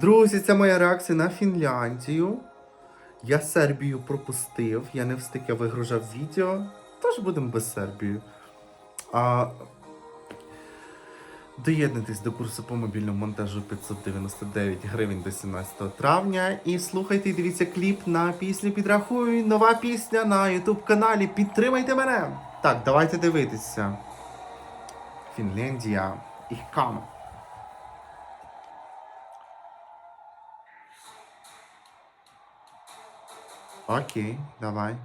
Друзі, це моя реакція на Фінляндію. Я Сербію пропустив, я не встиг, я вигружав відео. Тож будемо без Сербії. А... Доєднуйтесь до курсу по мобільному монтажу 599 гривень до 17 травня. І слухайте і дивіться кліп на пісню Підрахуй. Нова пісня на YouTube каналі. Підтримайте мене! Так, давайте дивитися. Фінляндія. І кам. Окей, давай.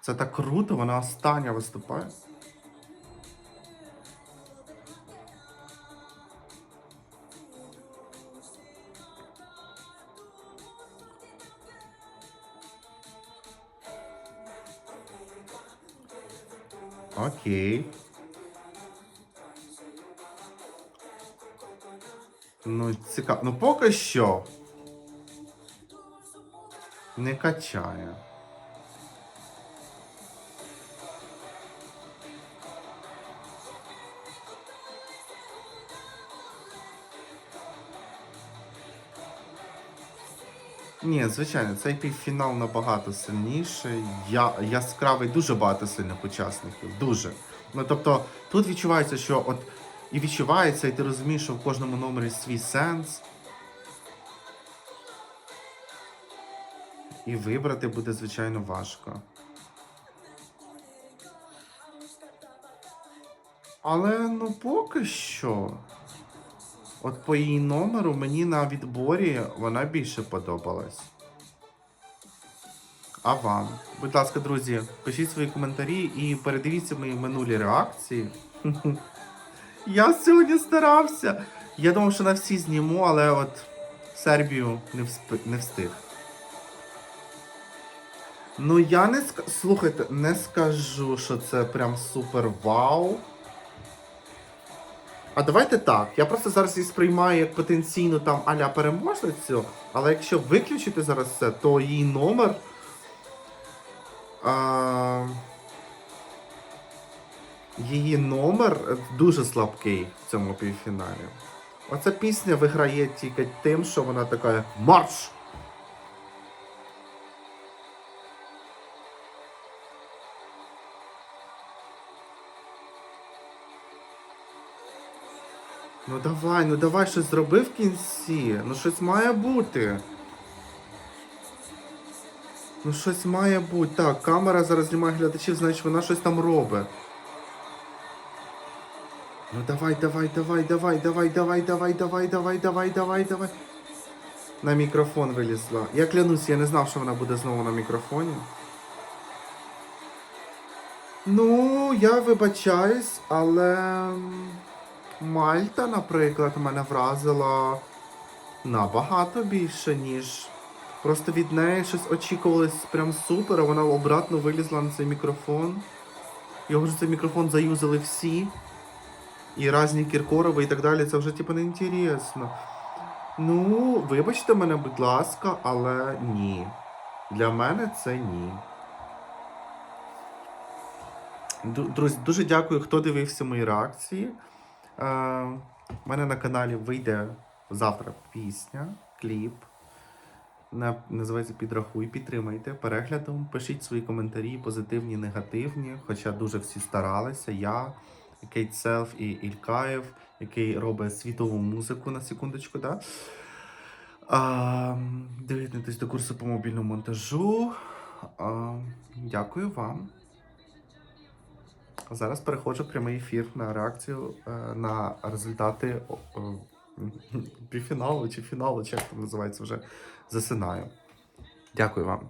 Це так круто, вона остання виступає. Окей. Ну, цікаво. Ну, поки що. Не качає. Ні, звичайно, цей півфінал набагато сильніший. Я, яскравий, дуже багато сильних учасників. Дуже. Ну тобто, тут відчувається, що от і відчувається, і ти розумієш, що в кожному номері свій сенс. І вибрати буде, звичайно, важко. Але ну поки що. От по її номеру мені на відборі вона більше подобалась. А вам? Будь ласка, друзі, пишіть свої коментарі і передивіться мої минулі реакції. Я сьогодні старався. Я думав, що на всі зніму, але от Сербію не, всп... не встиг. Ну я не ска... слухайте, не скажу, що це прям супер вау. А давайте так. Я просто зараз її сприймаю як потенційну там аля переможницю, але якщо виключити зараз це, то її номер. А... Її номер дуже слабкий в цьому півфіналі. Оця пісня виграє тільки тим, що вона така марш! Ну давай, ну давай щось зроби в кінці. Ну щось має бути. Ну щось має бути. Так, камера зараз знімає глядачів, значить вона щось там робить. Ну давай, давай, давай, давай, давай, давай, давай, давай, давай, давай, давай, давай. На мікрофон вилізла. Я клянусь, я не знав, що вона буде знову на мікрофоні. Ну, я вибачаюсь, але. Мальта, наприклад, мене вразила набагато більше, ніж. Просто від неї щось очікувалось прям супер, а вона обратно вилізла на цей мікрофон. Його ж цей мікрофон заюзали всі. І різні Кіркорови і так далі. Це вже типу не інтересно. Ну, вибачте мене, будь ласка, але ні. Для мене це ні. Друзі, дуже дякую, хто дивився мої реакції. Е, У мене на каналі вийде завтра пісня, кліп. На, називається Підрахуй, підтримайте переглядом, пишіть свої коментарі, позитивні, негативні. Хоча дуже всі старалися. Я, Кейт Селф і Ількаєв, який робить світову музику на секундочку. Да? А, Доєднуйтесь до курсу по мобільному монтажу. А, дякую вам. Зараз переходжу в прямий ефір на реакцію е, на результати о, півфіналу чи фіналу, чи як там називається вже засинаю. Дякую вам.